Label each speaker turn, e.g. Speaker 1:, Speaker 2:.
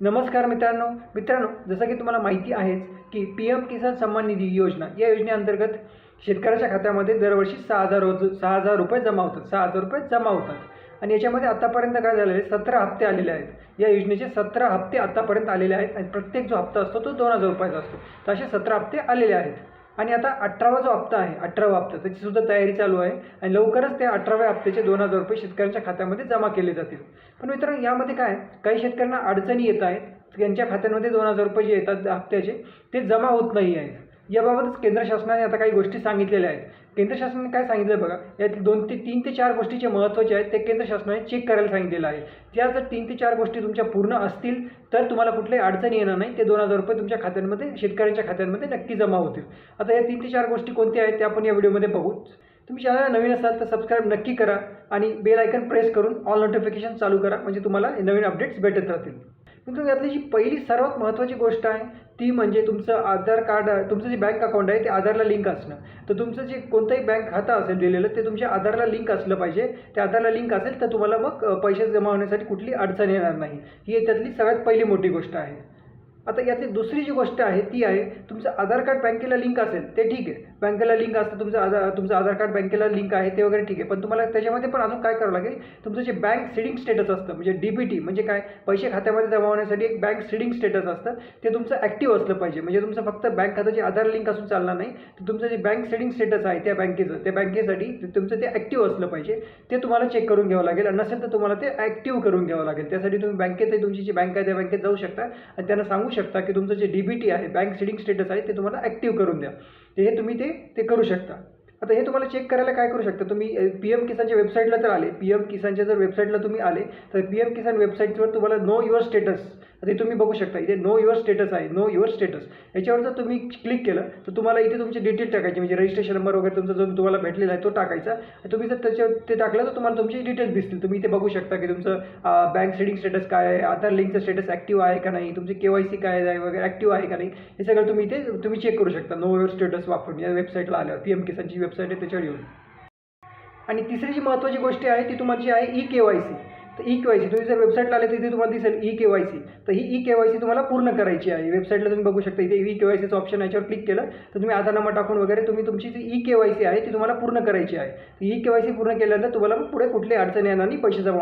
Speaker 1: नमस्कार मित्रांनो. मित्रांनो जसं की तुम्हाला माहिती आहेच की पी एम किसान सन्मान निधी योजना या योजनेअंतर्गत शेतकऱ्याच्या खात्यामध्ये दरवर्षी सहा हजार रोज सहा हजार रुपये जमा होतात. सहा हजार रुपये जमा होतात. आणि याच्यामध्ये आत्तापर्यंत काय झालेलं आहे? सतरा हप्ते आलेले आहेत. या योजनेचे सतरा हप्ते आत्तापर्यंत आलेले आहेत आणि प्रत्येक जो हप्ता असतो तो दोन हजार रुपयाचा असतो. तर असे सतरा हप्ते आलेले आहेत. आणि आता अठरावा जो हप्ता आहे अठरावा हप्ता त्याची सुद्धा तयारी चालू आहे आणि लवकरच त्या अठराव्या हप्त्याचे दोन हजार रुपये शेतकऱ्यांच्या खात्यामध्ये जमा केले जातील. पण मित्रांनो यामध्ये काय काही शेतकऱ्यांना अडचणी येत आहेत. त्यांच्या खात्यांमध्ये दोन हजार रुपये जे येतात हप्त्याचे ते जमा होत नाही आहेत. याबाबतच केंद्र शासनाने आता काही गोष्टी सांगितलेल्या आहेत. केंद्र शासनाने काय सांगितलं आहे बघा? यात दोन ते तीन ते चार गोष्टी जे महत्त्वाचे आहेत ते केंद्र शासनाने चेक करायला सांगितलेलं आहे. त्या जर तीन ते चार गोष्टी तुमच्या पूर्ण असतील तर तुम्हाला कुठल्याही अडचणी येणार नाही. ते दोन हजार रुपये तुमच्या खात्यांमध्ये शेतकऱ्यांच्या खात्यांमध्ये नक्की जमा होतील. आता या तीन ते चार गोष्टी कोणत्या आहेत त्या आपण या व्हिडिओमध्ये बघू. तुम्ही चॅनलला नवीन असाल तर सबस्क्राईब नक्की करा आणि बेल आयकन प्रेस करून ऑल नोटिफिकेशन चालू करा. म्हणजे तुम्हाला नवीन अपडेट्स भेटत राहतील. मित्रांनो यातली जी पहिली सर्वात महत्त्वाची गोष्ट आहे ती म्हणजे तुमचं आधार कार्ड तुमचं जे बँक अकाउंट आहे ते आधारला लिंक असणं. तर तुमचं जे कोणतंही बँक खातं असेल दिलेलं ते तुमच्या आधारला लिंक असलं पाहिजे. त्या आधारला लिंक असेल तर तुम्हाला मग पैसे जमा होण्यासाठी कुठली अडचण येणार नाही. ही त्यातली सगळ्यात पहिली मोठी गोष्ट आहे. आता यातली दुसरी जी गोष्ट आहे ती आहे तुमचं आधार कार्ड बँकेला लिंक असेल ते ठीक आहे. बँकेला लिंक असतं तुमचं आधार तुमचं आधार कार्ड बँकेला लिंक आहे ते वगैरे ठीक आहे. पण तुम्हाला त्याच्यामध्ये पण अजून काय करावं लागेल? तुमचं जे बँक सिडिंग स्टेटस असतं म्हणजे डी बी टी म्हणजे काय? पैसे खात्यामध्ये जमा होण्यासाठी एक बँक सिडिंग स्टेटस असतं. ते तुमचं ॲक्टिव्ह असलं पाहिजे. म्हणजे तुमचं फक्त बँक खात्याचे आधार लिंक असून चालणार नाही. तर तुमचं जे बँक सिडिंग स्टेटस आहे त्या बँकेचं त्या बँकेसाठी तुमचं ते ॲक्टिव्ह असलं पाहिजे. ते तुम्हाला चेक करून घ्यावं लागेल. आणि नसेल तर तुम्हाला ते ॲक्टिव्ह करून घ्यावं लागेल. त्यासाठी तुम्ही बँकेत तुमची जी बँक आहे त्या बँकेत जाऊ शकता. आणि त्यांना सांगू शकता की तुमचं जे डी बी टी आहे बँक सिडिंग स्टेटस आहे ते तुम्हाला ॲक्टिव्ह करून द्या. ते हे तुम्ही ते ते करू शकता. आता हे तुम्हाला चेक करायला काय करू शकता? तुम्ही पी एम किसानच्या वेबसाईटला जर आले पी एम किसानच्या जर वेबसाईटला तुम्ही आले तर पी एम किसान वेबसाईटवर तुम्हाला नो युअर स्टेटस ते तुम्ही बघू शकता इथे नो युअर स्टेटस आहे नो युअर स्टेटस याच्यावर जर तुम्ही क्लिक केलं तर तुम्हाला इथे तुमचे डिटेल टाकायचे म्हणजे रजिस्ट्रेशन नंबर वगैरे तुमचा जो तुम्हाला भेटलेला आहे तो टाकायचा. तुम्ही जर त्याच्यावर ते टाकलं तर तुम्हाला तुमचे डिटेल्स दिसतील. तुम्ही इथे बघू शकता की तुमचं बँक सेडिंग स्टेटस काय आहे आधार लिंकचं स्टेटस ॲक्टिव्ह आहे का नाही तुमची के वाय सी काय आहे वगैरे ॲक्टिव्ह आहे का नाही हे सगळं तुम्ही इथे तुम्ही चेक करू शकता. नो युअर स्टेटस वापरून या वेबसाईटला आल्यावर पी एम किसानची वेबसाईट आहे त्याच्यावर येऊन. आणि तिसरी जी महत्त्वाची गोष्ट आहे ती तुम्हाला जी आहे ई के वाय सी तर ई के वाय सी तुम्ही जर वेबसाईटला आले तिथे तुम्हाला दिसेल ई के वाय सी तर ही ई के वाय सी तुम्हाला पूर्ण करायची आहे. वेबसाईटला तुम्ही बघू शकता इथे ई के वाय सीचं ऑप्शन याच्यावर क्लिक केलं तर तुम्ही आधार नंबर टाकून वगैरे तुम्ही तुमची जी ई के वाय सी आहे ती तुम्हाला पूर्ण करायची आहे. ई के वाय सी पूर्ण केल्यानंतर तुम्हाला पुढे कुठली अडचण येणार नाही पैसे जमा